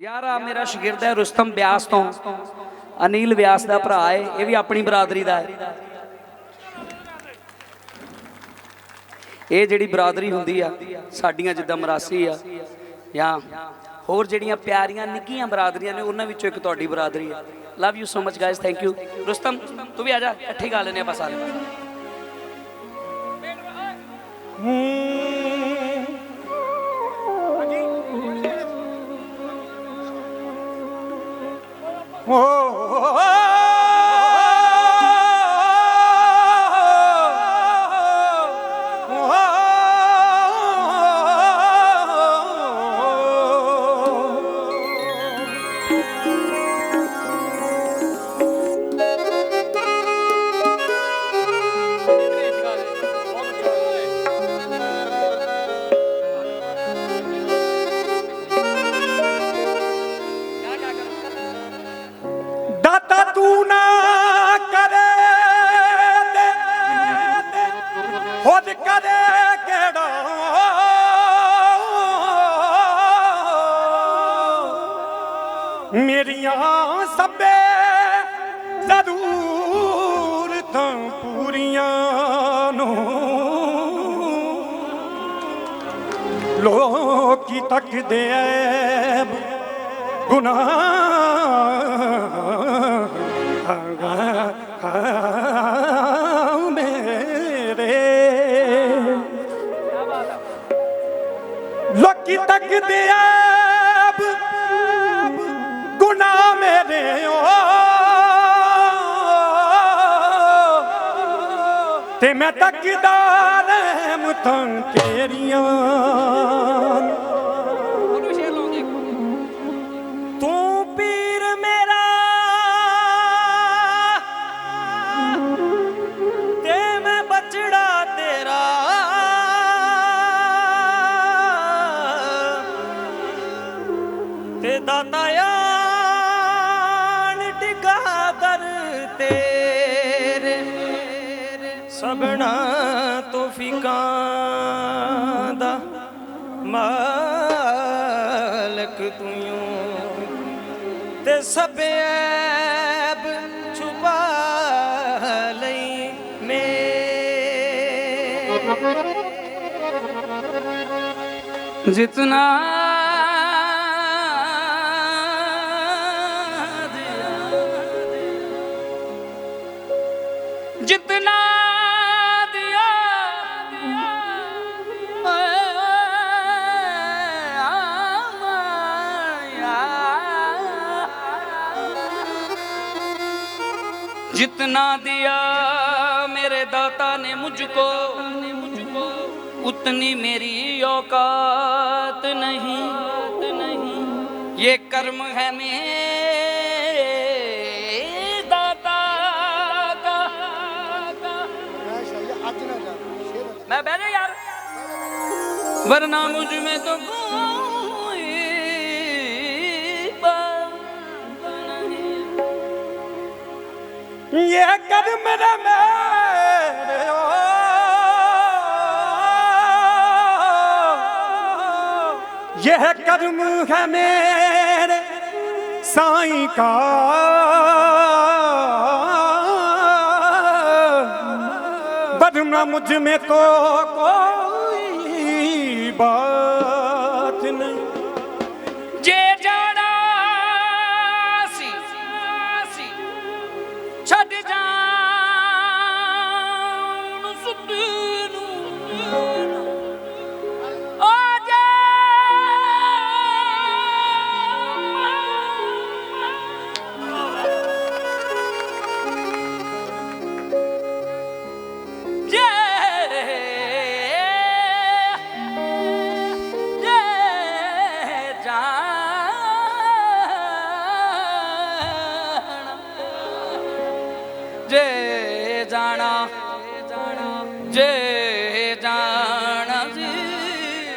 ਯਾਰ ਆ ਮੇਰਾ ਸ਼ਾਗਿਰਦ ਹੈ ਰੁਸਤਮ ਬਿਆਸ ਤੋਂ। ਅਨੀਲ ਬਿਆਸ ਦਾ ਭਰਾ ਹੈ ਇਹ ਵੀ ਆਪਣੀ ਬਰਾਦਰੀ ਦਾ ਹੈ ਇਹ ਜਿਹੜੀ ਬਰਾਦਰੀ ਹੁੰਦੀ ਆ, ਸਾਡੀਆਂ ਜਿੱਦਾਂ ਮਰਾਸੀ ਆ, ਜਾਂ ਹੋਰ ਜਿਹੜੀਆਂ ਪਿਆਰੀਆਂ ਨਿੱਕੀਆਂ ਬਰਾਦਰੀਆਂ ਨੇ, ਉਹਨਾਂ ਵਿੱਚੋਂ ਇੱਕ ਤੁਹਾਡੀ ਬਰਾਦਰੀ ਆ। Love you so much guys thank you Rustam, ਤੂੰ ਵੀ ਆ ਜਾ, ਇਕੱਠੇ ਗਾ ਲੈਨੇ ਆਪਾਂ ਸਾਰੇ। ਦਾਤਾ ਮੇਰੀਆਂ ਸਭੇ ਜ਼ਰੂਰਤਾਂ ਪੂਰੀਆਂ ਨੂੰ। ਲੋਕੀ ਤੱਕਦੇ ਐਬ ਗੁਨਾਹ। ਤੇ ਮੈਂ ਤੱਕਦਾ ਰਹਿਮਤਾਂ ਤੇਰੀਆਂ। ਤੂੰ ਪੀਰ ਮੇਰਾ ਤੇ ਮੈਂ ਬਚੜਾ ਤੇਰਾ। ਤੇ ਦਾਤਾ ਸਬਣਾ ਤੋਫੀਕਾਂ ਦਾ ਮਾਲਕ ਤੂੰ ਤੇ ਸਭ ਐਬ ਛੁਪਾ ਲਈ ਮੇ जितना दिया जितना जितना दिया मेरे दाता ने मुझको उतनी मेरी औकात नहीं नहीं ये कर्म है मेरे दाता का मैं बह जा यार वरना मुझ में तो ये कदम मेरे ओ। यह कदम है मेरे साईं का। बदना मुझ में तो कोई ਜਾਣਾ ਜੇ ਜਾਣਾ ਜੇ